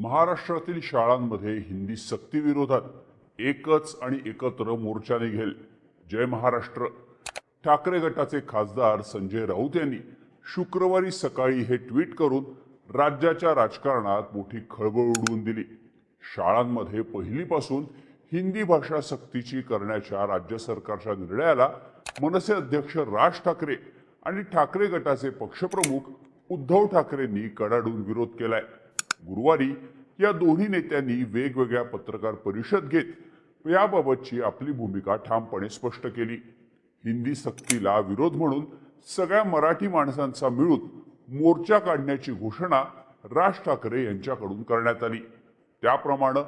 महाराष्ट्रातील शाळांमध्ये हिंदी सक्तीविरोधात एकच आणि एकत्र मोर्चा निघेल. जय महाराष्ट्र. ठाकरे गटाचे खासदार संजय राऊत यांनी शुक्रवारी सकाळी हे ट्विट करून राज्याच्या राजकारणात मोठी खळबळ उडवून दिली. शाळांमध्ये पहिलीपासून हिंदी भाषा सक्तीची करण्याच्या राज्य सरकारच्या निर्णयाला मनसे अध्यक्ष राज ठाकरे आणि ठाकरे गटाचे पक्षप्रमुख उद्धव ठाकरेंनी कडाडून विरोध केलाय. गुरुवारी या दोन्ही नेत्यांनी वेगवेगळ्या पत्रकार परिषद घेत याबाबतची आपली भूमिका ठामपणे स्पष्ट केली. हिंदी सक्तीला विरोध म्हणून सगळ्या मराठी माणसांचा मिळून मोर्चा काढण्याची घोषणा राज ठाकरे यांच्याकडून करण्यात आली. त्याप्रमाणे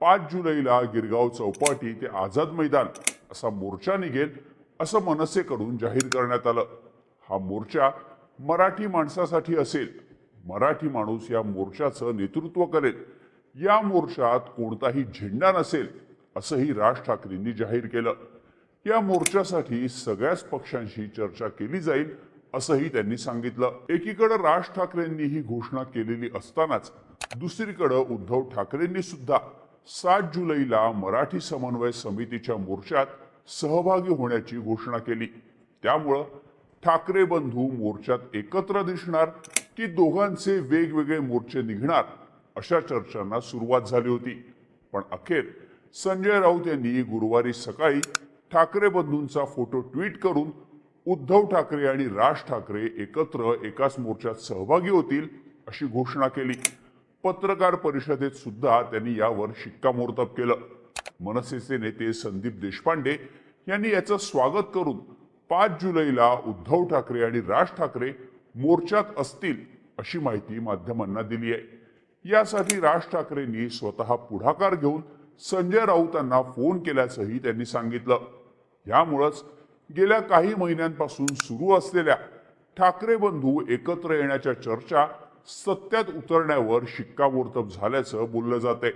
पाच जुलैला गिरगाव चौपाटी ते आझाद मैदान असा मोर्चा निघेल असं मनसेकडून जाहीर करण्यात आलं. हा मोर्चा मराठी माणसासाठी असेल मराठी माणूस या मोर्चाचं नेतृत्व करेल. या मोर्चात कोणताही झेंडा नसेल असंही राज ठाकरेंनी जाहीर केलं. या मोर्चासाठी सगळ्याच पक्षांशी चर्चा केली जाईल असंही त्यांनी सांगितलं. एकीकडे राज ठाकरेंनी ही घोषणा केलेली असतानाच दुसरीकडे उद्धव ठाकरेंनी सुद्धा सात जुलैला मराठी समन्वय समितीच्या मोर्चात सहभागी होण्याची घोषणा केली. त्यामुळं ठाकरे बंधू मोर्चात एकत्र दिसणार की दोघांचे वेगवेगळे मोर्चे निघणार अशा चर्चांना सुरुवात झाली होती. पण अखेर संजय राऊत यांनी गुरुवारी सकाळी ठाकरे बंधूंचा फोटो ट्विट करून उद्धव ठाकरे आणि राज ठाकरे एकत्र एकाच मोर्चात सहभागी होतील अशी घोषणा केली. पत्रकार परिषदेत सुद्धा त्यांनी यावर शिक्कामोर्तब केलं. मनसेचे नेते संदीप देशपांडे यांनी याचं स्वागत करून पाच जुलैला उद्धव ठाकरे आणि राज ठाकरे मोर्चात असतील अशी माहिती माध्यमांना दिली आहे. यासाठी राज ठाकरेंनी स्वतः पुढाकार घेऊन संजय राऊतांना फोन केल्याचंही त्यांनी सांगितलं. यामुळंच गेल्या काही महिन्यांपासून सुरू असलेल्या ठाकरे बंधू एकत्र येण्याच्या चर्चा सत्यात उतरण्यावर शिक्कामोर्तब झाल्याचं बोललं जाते